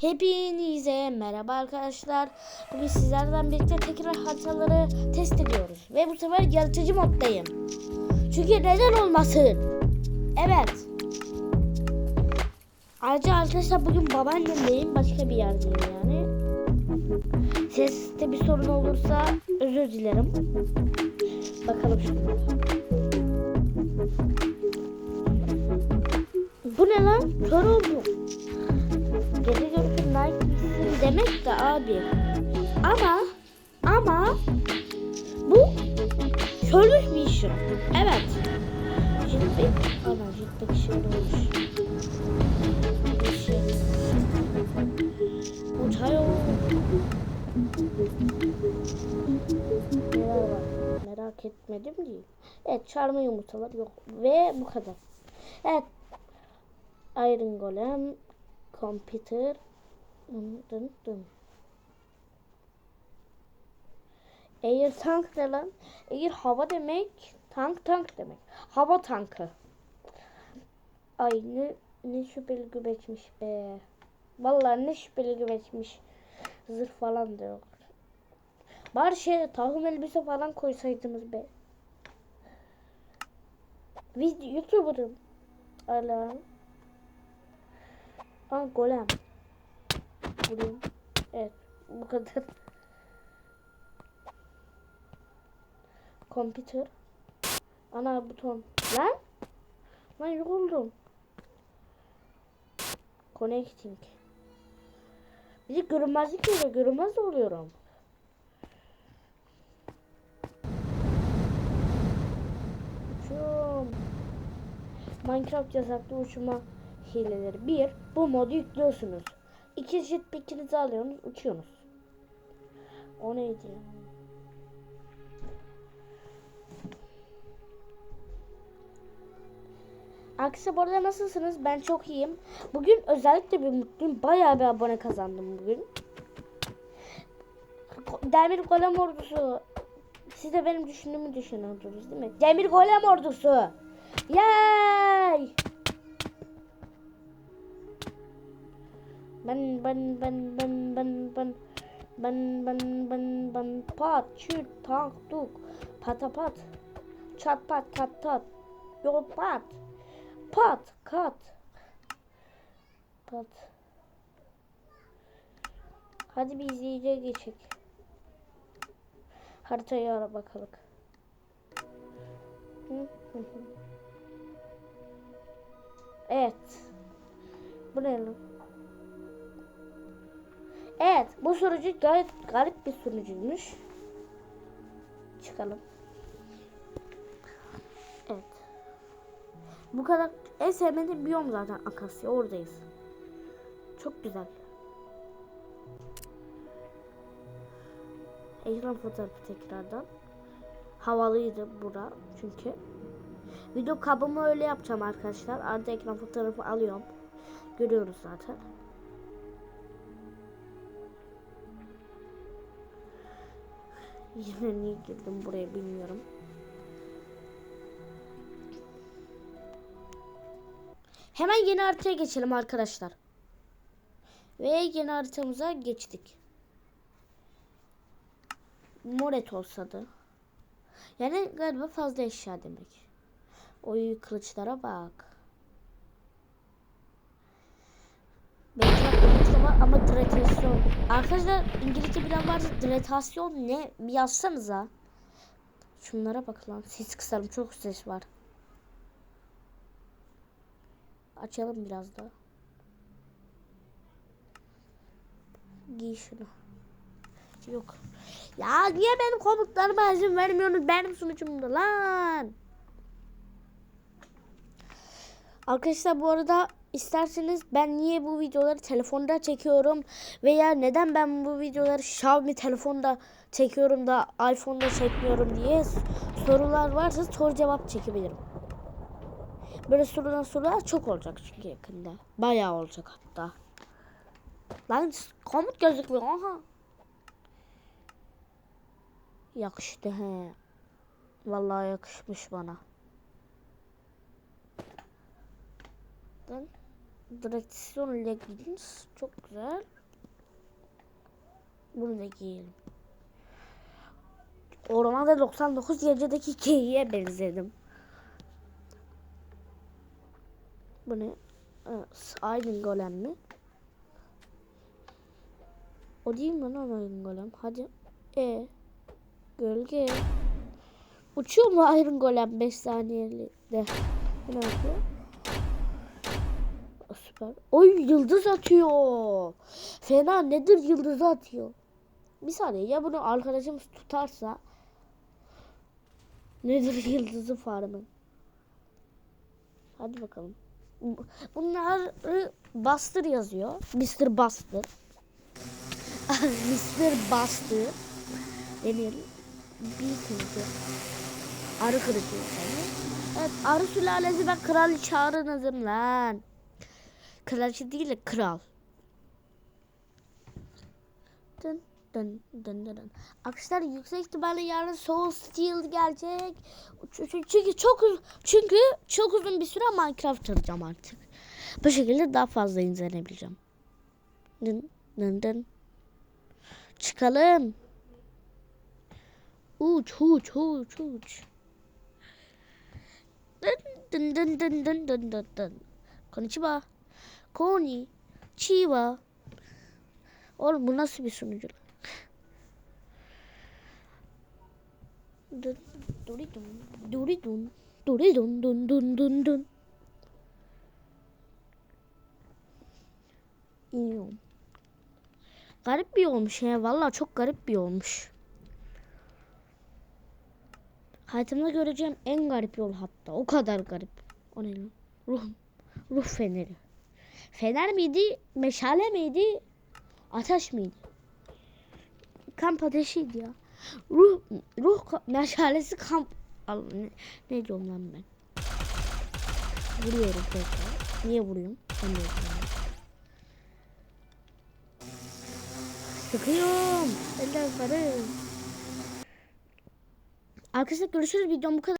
Hepinize merhaba arkadaşlar. Bugün sizlerden birlikte tekrar haritaları test ediyoruz. Ve bu sefer yaratıcı moddayım. Çünkü neden olmasın? Evet. Ayrıca arkadaşlar bugün babaannemdeyim. Başka bir yerdeyim yani. Seste bir sorun olursa özür dilerim. Bakalım şimdi. Bu ne lan? Kör oldum. Demek de abi. Ama ama bu körlük bir işi. Evet. Jetpack. Ana olmuş. Bir şey. Neler var? Merak etmedim değil. Evet çarmı yumurtalar yok. Ve bu kadar. Evet. Iron Golem. Computer. Dın dın dın. Air tank ne lan? Air hava demek. Tank tank demek. Hava tankı. Ay ne, ne şüpheli gübeçmiş be. Vallahi ne şüpheli gübeçmiş. Zırh falan da yok. Bari şey takım elbise falan koysaydınız be. Video YouTuber'ım. Alarm. Aa golem. Vurayım. Evet. Bu kadar. Computer. Ana buton. Lan. Lan yok. Connecting. Bir de görünmezlik oluyor. Görünmez oluyorum. Uçuyorum. Minecraft yasaklı uçma hileleri. Bir, bu modu yüklüyorsunuz. İki jetpack'inizi alıyorsunuz, uçuyorsunuz. O neydi ya? Arkadaşlar bu arada nasılsınız? Ben çok iyiyim. Bugün özellikle bir mutluyum. Bayağı bir abone kazandım bugün. Demir Golem ordusu. Siz de benim düşündüğümü düşünüyordunuz değil mi? Demir Golem ordusu. Yay! Ben ben ben ben ben ben ben ben ben ben pat çüt tank tuk. Patapat çat pat kat tat. Yol pat. Pat kat. Pat. Hadi bir izleyiciye geçek. Haritayı ara bakalım. Evet. Bu ne lan Evet bu sunucu gayet garip bir sunucuymuş. Çıkalım. Evet. Bu kadar en sevmediğim biyom zaten Akasya oradayız. Çok güzel. Ekran fotoğrafı tekrardan. Havalıydı bura çünkü. Video kabımı öyle yapacağım arkadaşlar. Arada ekran fotoğrafı alıyorum. Görüyoruz zaten. Yine niye girdim buraya bilmiyorum. Hemen yeni haritaya geçelim arkadaşlar. Ve yeni haritamıza geçtik. Moret olsa da. Yani galiba fazla eşya demek. Oy kılıçlara bak. Belki İngilizce var ama dretasyon. Arkadaşlar İngilizce bilen varsa dretasyon ne? Bir yazsanıza. Şunlara bak lan. Ses kısarım. Çok ses var. Açalım biraz daha. Giy şunu. Yok. Ya niye benim komutlarıma izin vermiyorsunuz benim sunucumda lan? Arkadaşlar bu arada isterseniz ben niye bu videoları telefonda çekiyorum veya neden ben bu videoları Xiaomi telefonda çekiyorum da iPhone'da çekmiyorum diye sorular varsa soru cevap çekebilirim. Böyle sorulan sorular çok olacak çünkü yakında. Bayağı olacak hatta. Lan komut gözükmüyor. Aha. Yakıştı he. Vallahi yakışmış bana. Lan Direksiyon leggings. Çok güzel. Bunu da giyelim. Ormanda 99 gecedeki geyiğe benzedim. Bu ne? Aydın golem mi? O değil mi lan Aydın golem? Hadi. E. Gölge. Uçuyor mu Iron Golem 5 saniyeli de? Ne yapıyor? Süper. Oy yıldız atıyor. Fena nedir yıldızı atıyor. Bir saniye ya bunu arkadaşımız tutarsa nedir yıldızı farmın? Hadi bakalım. Bu- Bunları Buster yazıyor. Mr. Buster. Mr. Buster. Deneyelim. Bir kırıcı. Arı kırıcı. Evet arı sülalesi ben kraliçe arınızım lan. Kraliçe değil de kral. Dın dın dın dın. Arkadaşlar yüksek ihtimalle yarın Soul Steel gelecek. Çünkü çok çünkü çok uzun bir süre Minecraft çalacağım artık. Bu şekilde daha fazla izlenebileceğim. Dın dın dın. Çıkalım. Uç uç uç uç. Dın dın dın dın dın dın dın. Konnichiwa. Konnichiwa. Oğlum bu nasıl bir sunucu? Dun duri dun duri dun dun dun dun. İniyorum. Garip bir olmuş ya. Vallahi çok garip bir olmuş. Hayatımda göreceğim en garip yol hatta. O kadar garip. O ne? Ruh, ruh feneri. Fener miydi? Meşale miydi? Ateş miydi? Kamp ateşiydi ya. Ruh, ruh meşalesi kamp... Ne, ne diyorum lan ben? Vuruyorum tekrar. Niye vuruyorum? Anlıyorum. Sıkıyorum. Eller sarı. Arkadaşlar görüşürüz. Videom bu kadar.